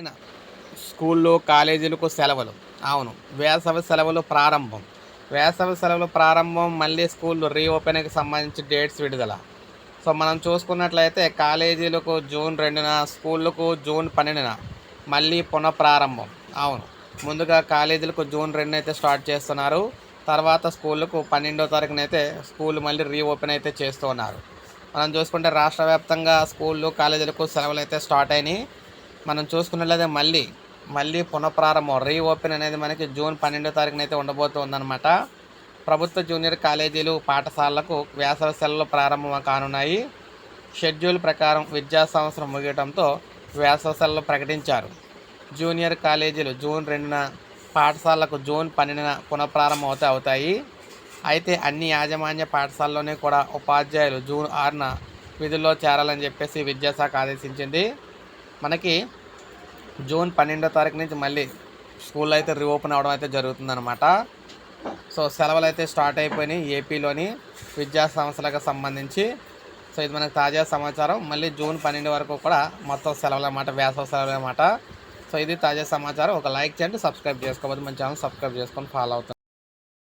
అయినా. స్కూళ్ళు కాలేజీలకు సెలవులు. అవును వేసవి సెలవులు ప్రారంభం. వేసవి సెలవులు ప్రారంభం మళ్ళీ స్కూళ్ళు రీఓపెన్కి సంబంధించి డేట్స్ విడుదల. సో మనం చూసుకున్నట్లయితే కాలేజీలకు జూన్ రెండున స్కూళ్ళకు జూన్ పన్నెండున మళ్ళీ పునఃప్రారంభం. అవును ముందుగా కాలేజీలకు జూన్ రెండు అయితే స్టార్ట్ చేస్తున్నారు. తర్వాత స్కూళ్ళకు పన్నెండో తారీఖున అయితే స్కూల్ మళ్ళీ రీఓపెన్ అయితే చేస్తున్నారు. మనం చూసుకుంటే రాష్ట్ర వ్యాప్తంగా స్కూళ్ళు కాలేజీలకు సెలవులు అయితే స్టార్ట్ అయినాయి. మనం చూసుకున్నట్లయితే మళ్ళీ మళ్ళీ పునఃప్రారంభం రీఓపెన్ అనేది మనకి జూన్ పన్నెండో తారీఖున అయితే ఉండబోతుందన్నమాట. ప్రభుత్వ జూనియర్ కాలేజీలు పాఠశాలలకు వేసవి సెలవులు ప్రారంభం కానున్నాయి. షెడ్యూల్ ప్రకారం విద్యా సంవత్సరం ముగియడంతో వేసవి సెలవులు ప్రకటించారు. జూనియర్ కాలేజీలు జూన్ రెండున పాఠశాలకు జూన్ పన్నెండున పునఃప్రారంభం అవుతా అవుతాయి. అయితే అన్ని యాజమాన్య పాఠశాలలోనే కూడా ఉపాధ్యాయులు జూన్ ఆరున విధుల్లో చేరాలని చెప్పేసి విద్యాశాఖ ఆదేశించింది. మనకి జూన్ పన్నెండో తారీఖు నుంచి మళ్ళీ స్కూల్ అయితే రీఓపెన్ అవడం అయితే జరుగుతుందన్నమాట. సో సెలవులు అయితే స్టార్ట్ అయిపోయినాయి ఏపీలోని విద్యా సంస్థలకు సంబంధించి. సో ఇది మనకు తాజా సమాచారం. మళ్ళీ జూన్ పన్నెండు వరకు కూడా మొత్తం సెలవులు అన్నమాట వేసవ సెలవులు అన్నమాట. సో ఇది తాజా సమాచారం. ఒక లైక్ చేయండి సబ్స్క్రైబ్ చేసుకోవద్దు. మన ఛానల్ సబ్స్క్రైబ్ చేసుకొని ఫాలో అవుతుంది